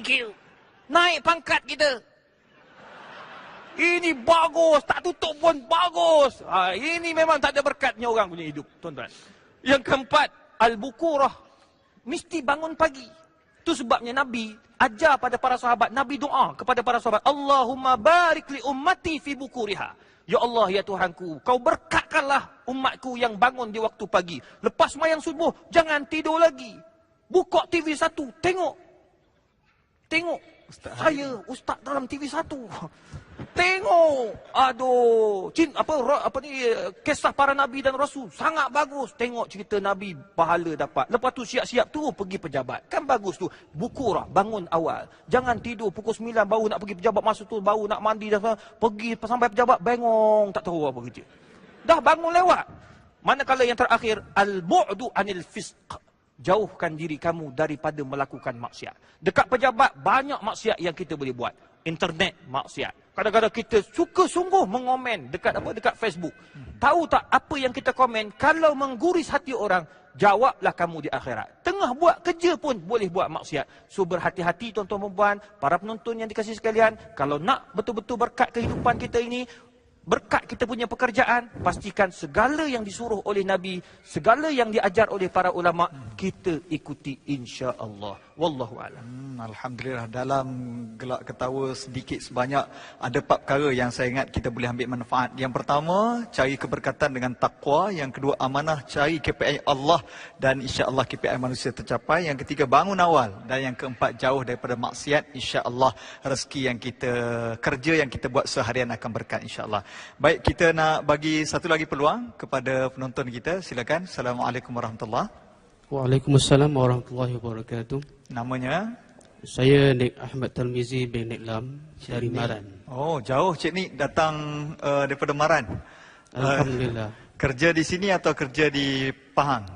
thank you. Naik pangkat kita. Ini bagus, tak tutup pun bagus. Ha, ini memang tak ada berkatnya orang punya hidup, tuan-tuan. Yang keempat, al-bukurah. Mesti bangun pagi. Itu sebabnya Nabi ajar pada para sahabat, Nabi doa kepada para sahabat, Allahumma barik li ummati fi bukuriha. Ya Allah, ya Tuhanku, kau berkatkanlah umatku yang bangun di waktu pagi. Lepas mayang subuh, jangan tidur lagi. Buka TV satu, tengok. Tengok. Ustaz saya, Ustaz dalam TV satu. Tengok. Aduh. Cin, apa, apa ni, kisah para Nabi dan Rasul. Sangat bagus. Tengok cerita Nabi, pahala dapat. Lepas tu siap-siap tu pergi pejabat. Kan bagus tu. Buku lah, bangun awal. Jangan tidur pukul 9 baru nak pergi pejabat. Masa tu baru nak mandi. Dan pergi sampai pejabat, bengong. Tak tahu apa kerja. Dah bangun lewat. Manakala yang terakhir, al-bu'du anil fisq. Jauhkan diri kamu daripada melakukan maksiat. Dekat pejabat, banyak maksiat yang kita boleh buat. Internet, maksiat. Kadang-kadang kita suka sungguh mengomen dekat apa dekat Facebook. Tahu tak apa yang kita komen kalau mengguris hati orang, jawablah kamu di akhirat. Tengah buat kerja pun boleh buat maksiat. So berhati-hati tuan-tuan dan puan, para penonton yang dikasih sekalian, kalau nak betul-betul berkat kehidupan kita ini, berkat kita punya pekerjaan, pastikan segala yang disuruh oleh Nabi, segala yang diajar oleh para ulama, kita ikuti insya-Allah. Wallahu a'lam. Hmm, alhamdulillah dalam gelak ketawa sedikit sebanyak ada empat perkara yang saya ingat kita boleh ambil manfaat. Yang pertama, cari keberkatan dengan takwa, yang kedua amanah cari KPI Allah dan insya-Allah KPI manusia tercapai. Yang ketiga bangun awal dan yang keempat jauh daripada maksiat. Insya-Allah rezeki yang kita kerja yang kita buat seharian akan berkat insya-Allah. Baik, kita nak bagi satu lagi peluang kepada penonton kita. Silakan. Assalamualaikum warahmatullahi Waalaikumsalam warahmatullahi wabarakatuh. Namanya? Saya Nik Ahmad Talmizi bin Nik Lam Cik dari Nik. Maran. Oh, jauh Cik Nik datang uh, daripada Maran. Alhamdulillah. Uh, kerja di sini atau kerja di Pahang?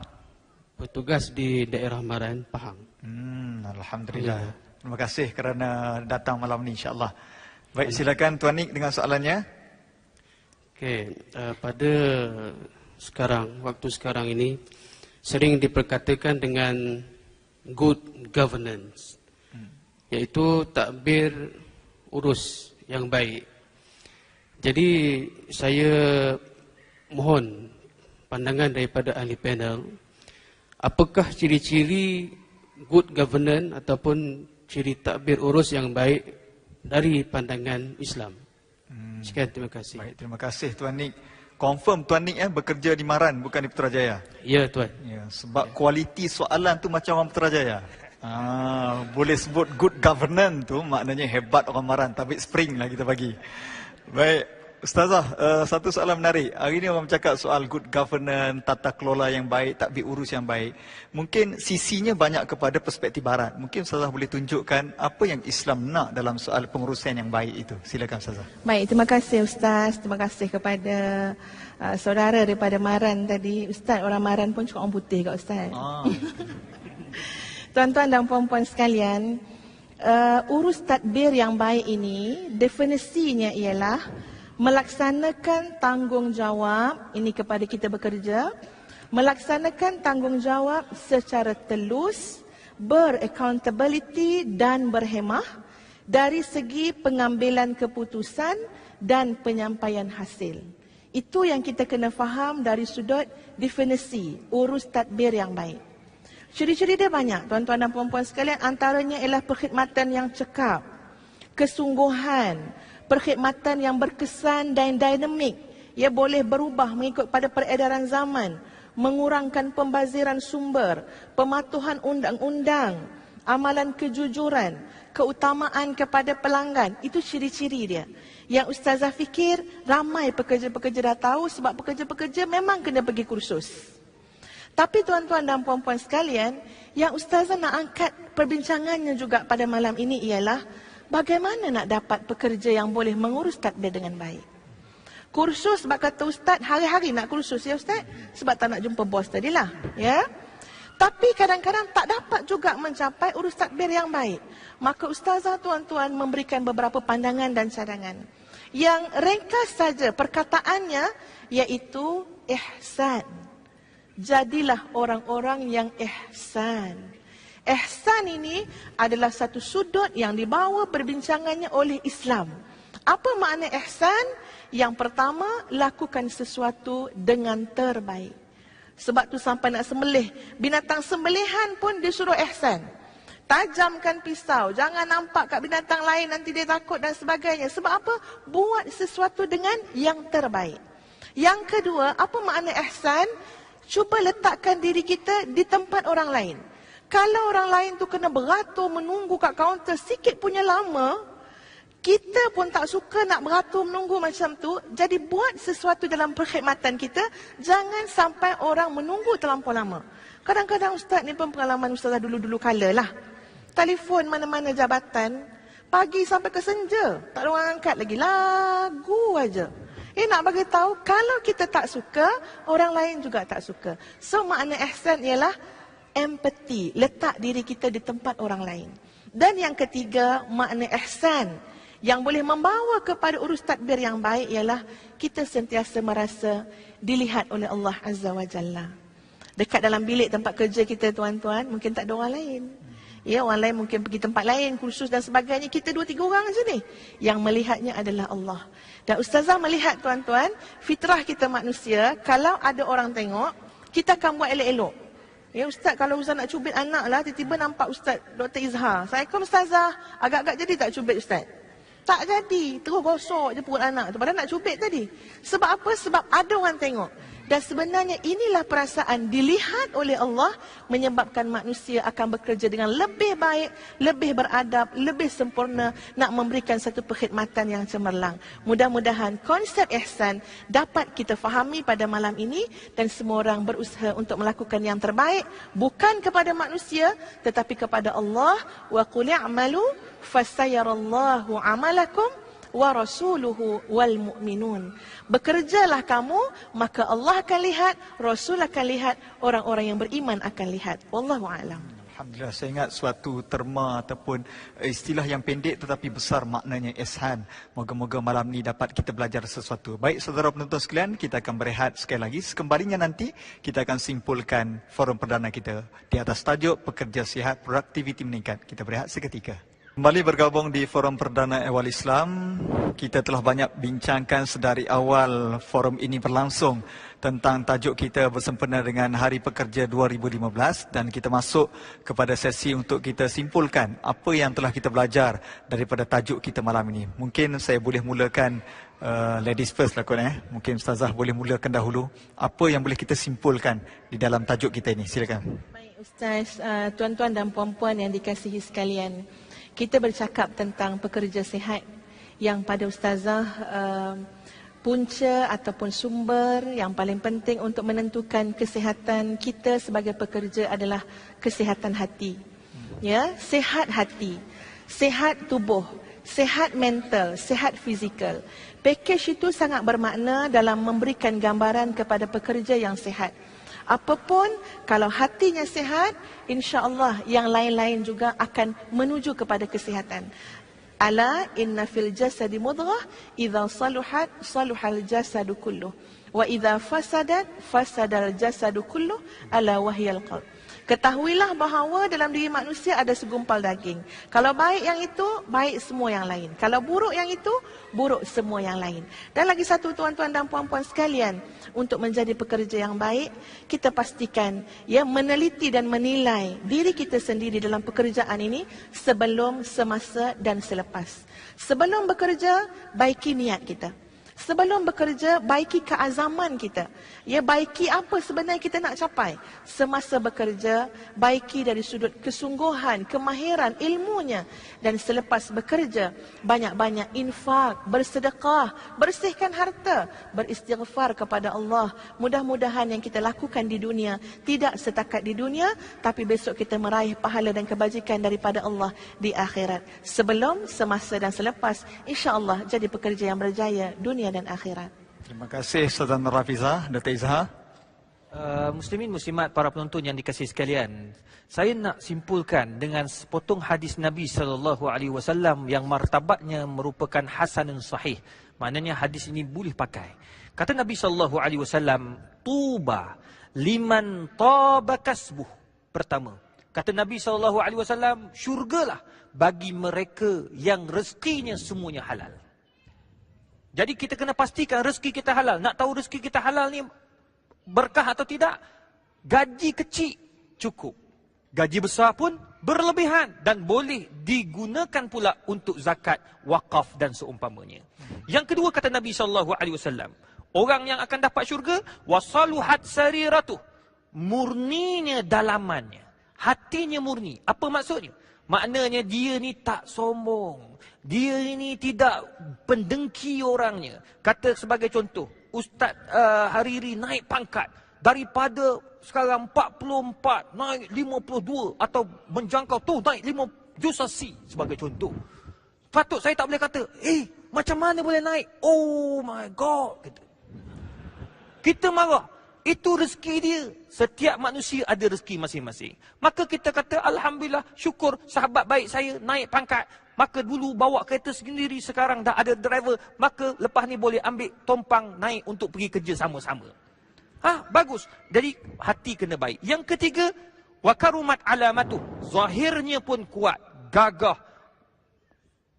Bertugas di daerah Maran, Pahang. Hmm, Alhamdulillah. Ya. Terima kasih kerana datang malam ini insyaAllah. Baik, silakan Tuan Nik dengan soalannya. Okey, uh, pada sekarang, waktu sekarang ini, sering diperkatakan dengan good governance iaitu takbir urus yang baik. Jadi saya mohon pandangan daripada ahli panel apakah ciri-ciri good governance ataupun ciri takbir urus yang baik dari pandangan Islam hmm. sekian terima kasih baik terima kasih tuan Nik confirm Tuan Nik eh, bekerja di Maran bukan di Putrajaya. Ya Tuan. Ya, sebab ya. kualiti soalan tu macam orang Putrajaya. Ah, boleh sebut good governance tu maknanya hebat orang Maran. Tapi spring lah kita bagi. Baik. Ustazah, uh, satu soalan menarik. Hari ini orang bercakap soal good governance, tata kelola yang baik, takbir urus yang baik. Mungkin sisinya banyak kepada perspektif barat. Mungkin Ustazah boleh tunjukkan apa yang Islam nak dalam soal pengurusan yang baik itu. Silakan Ustazah. Baik, terima kasih Ustaz. Terima kasih kepada uh, saudara daripada Maran tadi. Ustaz, orang Maran pun cukup orang putih kat Ustaz. Ah. Tuan-tuan dan puan-puan sekalian, uh, urus tadbir yang baik ini, definisinya ialah melaksanakan tanggungjawab ini kepada kita bekerja melaksanakan tanggungjawab secara telus beraccountability dan berhemah dari segi pengambilan keputusan dan penyampaian hasil. Itu yang kita kena faham dari sudut definisi urus tadbir yang baik. Ciri-ciri dia banyak tuan-tuan dan puan-puan sekalian. Antaranya ialah perkhidmatan yang cekap kesungguhan perkhidmatan yang berkesan dan dinamik. Ia boleh berubah mengikut pada peredaran zaman, mengurangkan pembaziran sumber, pematuhan undang-undang, amalan kejujuran, keutamaan kepada pelanggan. Itu ciri-ciri dia. Yang Ustazah fikir ramai pekerja-pekerja dah tahu sebab pekerja-pekerja memang kena pergi kursus. Tapi tuan-tuan dan puan-puan sekalian, yang Ustazah nak angkat perbincangannya juga pada malam ini ialah Bagaimana nak dapat pekerja yang boleh mengurus tadbir dengan baik? Kursus sebab kata ustaz hari-hari nak kursus ya ustaz sebab tak nak jumpa bos tadilah ya. Tapi kadang-kadang tak dapat juga mencapai urus tadbir yang baik. Maka ustazah tuan-tuan memberikan beberapa pandangan dan cadangan. Yang ringkas saja perkataannya iaitu ihsan. Jadilah orang-orang yang ihsan. Ihsan ini adalah satu sudut yang dibawa perbincangannya oleh Islam. Apa makna ihsan? Yang pertama, lakukan sesuatu dengan terbaik. Sebab tu sampai nak sembelih, binatang sembelihan pun disuruh ihsan. Tajamkan pisau, jangan nampak kat binatang lain nanti dia takut dan sebagainya. Sebab apa? Buat sesuatu dengan yang terbaik. Yang kedua, apa makna ihsan? Cuba letakkan diri kita di tempat orang lain. Kalau orang lain tu kena beratur menunggu kat kaunter sikit punya lama, kita pun tak suka nak beratur menunggu macam tu. Jadi buat sesuatu dalam perkhidmatan kita, jangan sampai orang menunggu terlampau lama. Kadang-kadang ustaz ni pun pengalaman ustazah dulu-dulu kala lah. Telefon mana-mana jabatan, pagi sampai ke senja. Tak ada orang angkat lagi, lagu aja. Eh nak bagi tahu kalau kita tak suka, orang lain juga tak suka. So makna ihsan ialah empathy, letak diri kita di tempat orang lain. Dan yang ketiga, makna ihsan yang boleh membawa kepada urus tadbir yang baik ialah kita sentiasa merasa dilihat oleh Allah Azza wa Jalla. Dekat dalam bilik tempat kerja kita tuan-tuan, mungkin tak ada orang lain. Ya, orang lain mungkin pergi tempat lain, kursus dan sebagainya. Kita dua tiga orang saja ni. Yang melihatnya adalah Allah. Dan Ustazah melihat tuan-tuan, fitrah kita manusia, kalau ada orang tengok, kita akan buat elok-elok. Ya Ustaz, kalau Ustaz nak cubit anak lah, tiba-tiba nampak Ustaz Dr. Izhar. Assalamualaikum Ustazah. Agak-agak jadi tak cubit Ustaz? Tak jadi. Terus gosok je perut anak tu. Padahal nak cubit tadi. Sebab apa? Sebab ada orang tengok. Dan sebenarnya inilah perasaan dilihat oleh Allah menyebabkan manusia akan bekerja dengan lebih baik, lebih beradab, lebih sempurna nak memberikan satu perkhidmatan yang cemerlang. Mudah-mudahan konsep ihsan dapat kita fahami pada malam ini dan semua orang berusaha untuk melakukan yang terbaik bukan kepada manusia tetapi kepada Allah wa qul i'malu fasayarallahu amalakum wa rasuluhu wal mu'minun. Bekerjalah kamu, maka Allah akan lihat, Rasul akan lihat, orang-orang yang beriman akan lihat. Wallahu a'lam. Alhamdulillah saya ingat suatu terma ataupun eh, istilah yang pendek tetapi besar maknanya ihsan. Moga-moga malam ni dapat kita belajar sesuatu. Baik saudara penonton sekalian, kita akan berehat sekali lagi. Sekembalinya nanti kita akan simpulkan forum perdana kita di atas tajuk pekerja sihat produktiviti meningkat. Kita berehat seketika. Kembali bergabung di Forum Perdana Ehwal Islam. Kita telah banyak bincangkan sedari awal forum ini berlangsung tentang tajuk kita bersempena dengan Hari Pekerja 2015 dan kita masuk kepada sesi untuk kita simpulkan apa yang telah kita belajar daripada tajuk kita malam ini. Mungkin saya boleh mulakan uh, ladies first lah kot eh. Mungkin Ustazah boleh mulakan dahulu apa yang boleh kita simpulkan di dalam tajuk kita ini. Silakan. Baik Ustaz, uh, tuan-tuan dan puan-puan yang dikasihi sekalian kita bercakap tentang pekerja sihat yang pada ustazah uh, punca ataupun sumber yang paling penting untuk menentukan kesihatan kita sebagai pekerja adalah kesihatan hati. Ya, sihat hati, sihat tubuh, sihat mental, sihat fizikal. Package itu sangat bermakna dalam memberikan gambaran kepada pekerja yang sihat. Apapun kalau hatinya sihat, insya-Allah yang lain-lain juga akan menuju kepada kesihatan. Ala inna fil jasadi mudghah idza saluhat saluhal jasadu kullu wa idza fasadat fasadal jasadu kullu ala wahyal qalb. Ketahuilah bahawa dalam diri manusia ada segumpal daging. Kalau baik yang itu, baik semua yang lain. Kalau buruk yang itu, buruk semua yang lain. Dan lagi satu tuan-tuan dan puan-puan sekalian, untuk menjadi pekerja yang baik, kita pastikan ya meneliti dan menilai diri kita sendiri dalam pekerjaan ini sebelum, semasa dan selepas. Sebelum bekerja, baiki niat kita. Sebelum bekerja, baiki keazaman kita. Ya, baiki apa sebenarnya kita nak capai. Semasa bekerja, baiki dari sudut kesungguhan, kemahiran, ilmunya. Dan selepas bekerja, banyak-banyak infak, bersedekah, bersihkan harta, beristighfar kepada Allah. Mudah-mudahan yang kita lakukan di dunia, tidak setakat di dunia, tapi besok kita meraih pahala dan kebajikan daripada Allah di akhirat. Sebelum, semasa dan selepas, insya-Allah jadi pekerja yang berjaya dunia dunia dan akhirat. Terima kasih Saudara Rafiza, Dr. Izhar. Uh, muslimin muslimat para penonton yang dikasihi sekalian. Saya nak simpulkan dengan sepotong hadis Nabi sallallahu alaihi wasallam yang martabatnya merupakan hasanun sahih. Maknanya hadis ini boleh pakai. Kata Nabi sallallahu alaihi wasallam, "Tuba liman taba kasbuh." Pertama, Kata Nabi SAW, syurgalah bagi mereka yang rezekinya semuanya halal. Jadi kita kena pastikan rezeki kita halal. Nak tahu rezeki kita halal ni berkah atau tidak? Gaji kecil cukup. Gaji besar pun berlebihan dan boleh digunakan pula untuk zakat, wakaf dan seumpamanya. Yang kedua kata Nabi sallallahu alaihi wasallam, orang yang akan dapat syurga wasaluhat sariratuh. Murninya dalamannya. Hatinya murni. Apa maksudnya? Maknanya dia ni tak sombong. Dia ini tidak pendengki orangnya. Kata sebagai contoh, Ustaz uh, Hariri naik pangkat daripada sekarang 44 naik 52 atau menjangkau tu naik 5 juta C sebagai contoh. Patut saya tak boleh kata, eh macam mana boleh naik? Oh my God. Kita marah. Itu rezeki dia. Setiap manusia ada rezeki masing-masing. Maka kita kata, Alhamdulillah, syukur sahabat baik saya naik pangkat. Maka dulu bawa kereta sendiri, sekarang dah ada driver. Maka lepas ni boleh ambil tompang naik untuk pergi kerja sama-sama. Ha, bagus. Jadi hati kena baik. Yang ketiga, wakarumat alamatu. Zahirnya pun kuat, gagah,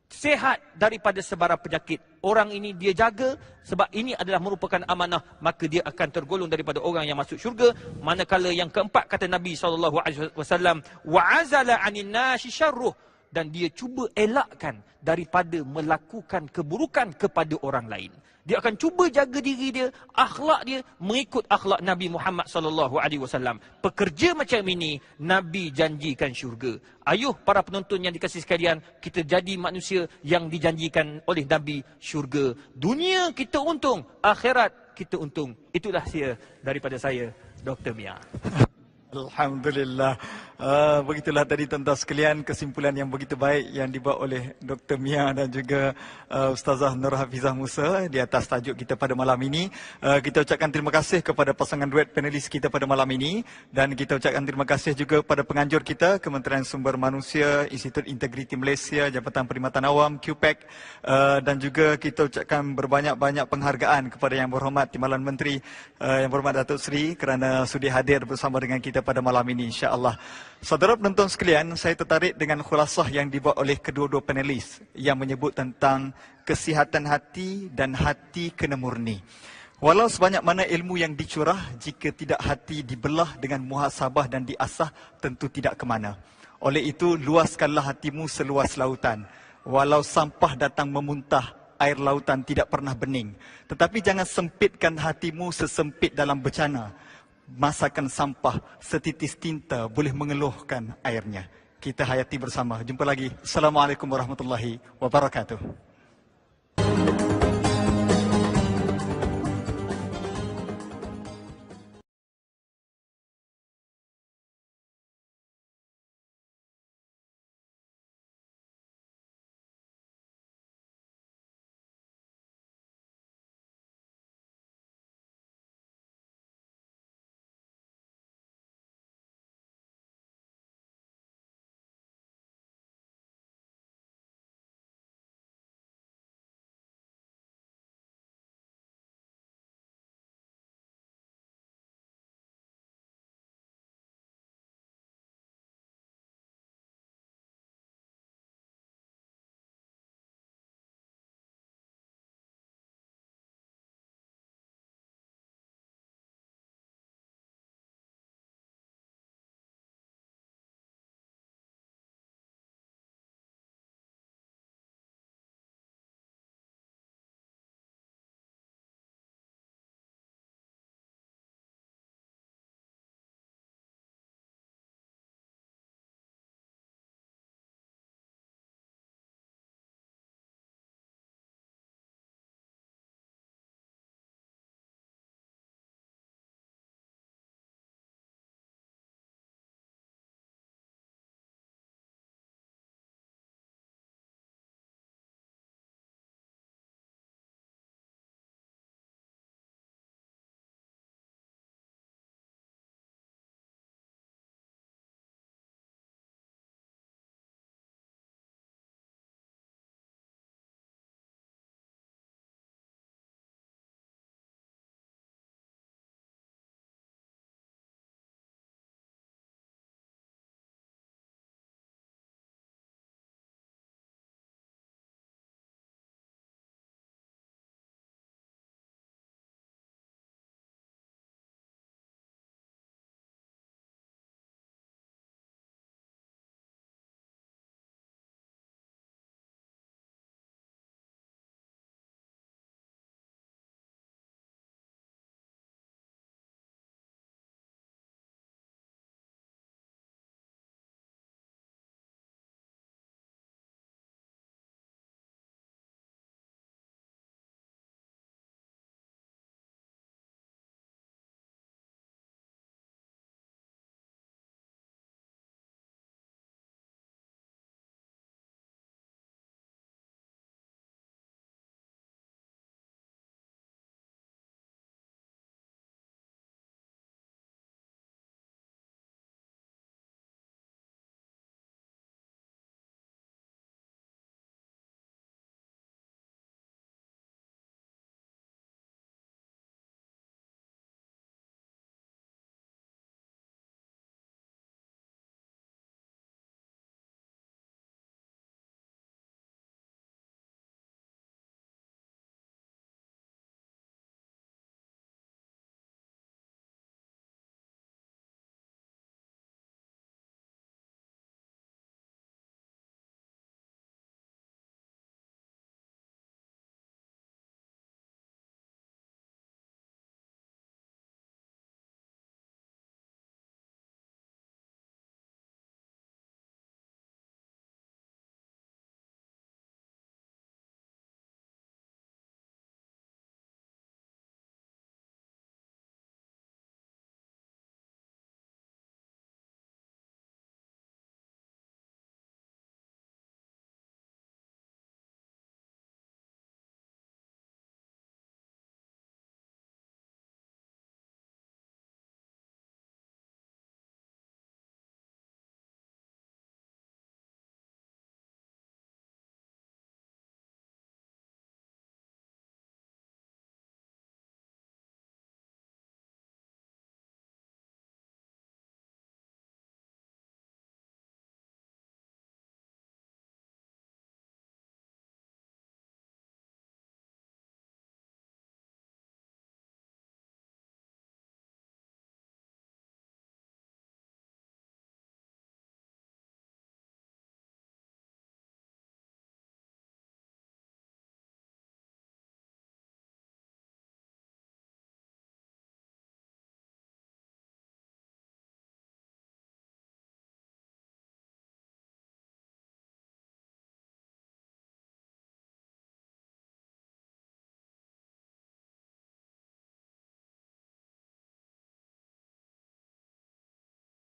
sehat daripada sebarang penyakit. Orang ini dia jaga sebab ini adalah merupakan amanah maka dia akan tergolong daripada orang yang masuk syurga manakala yang keempat kata Nabi sallallahu alaihi wasallam wa azala anin nasi syarruh dan dia cuba elakkan daripada melakukan keburukan kepada orang lain. Dia akan cuba jaga diri dia, akhlak dia mengikut akhlak Nabi Muhammad sallallahu alaihi wasallam. Pekerja macam ini Nabi janjikan syurga. Ayuh para penonton yang dikasihi sekalian, kita jadi manusia yang dijanjikan oleh Nabi syurga. Dunia kita untung, akhirat kita untung. Itulah sia daripada saya, Dr. Mia. Alhamdulillah. Uh, begitulah tadi tuan-tuan sekalian kesimpulan yang begitu baik yang dibuat oleh Dr. Mia dan juga uh, Ustazah Nur Hafizah Musa di atas tajuk kita pada malam ini. Uh, kita ucapkan terima kasih kepada pasangan duet panelis kita pada malam ini dan kita ucapkan terima kasih juga kepada penganjur kita Kementerian Sumber Manusia, Institut Integriti Malaysia, Jabatan Perkhidmatan Awam, QPEC uh, dan juga kita ucapkan berbanyak-banyak penghargaan kepada Yang Berhormat Timbalan Menteri uh, Yang Berhormat Datuk Seri kerana sudi hadir bersama dengan kita pada malam ini insya-Allah. Saudara penonton sekalian, saya tertarik dengan khulasah yang dibuat oleh kedua-dua panelis yang menyebut tentang kesihatan hati dan hati kena murni. Walau sebanyak mana ilmu yang dicurah, jika tidak hati dibelah dengan muhasabah dan diasah, tentu tidak ke mana. Oleh itu, luaskanlah hatimu seluas lautan. Walau sampah datang memuntah, air lautan tidak pernah bening. Tetapi jangan sempitkan hatimu sesempit dalam bencana masakan sampah setitis tinta boleh mengeluhkan airnya. Kita hayati bersama. Jumpa lagi. Assalamualaikum warahmatullahi wabarakatuh.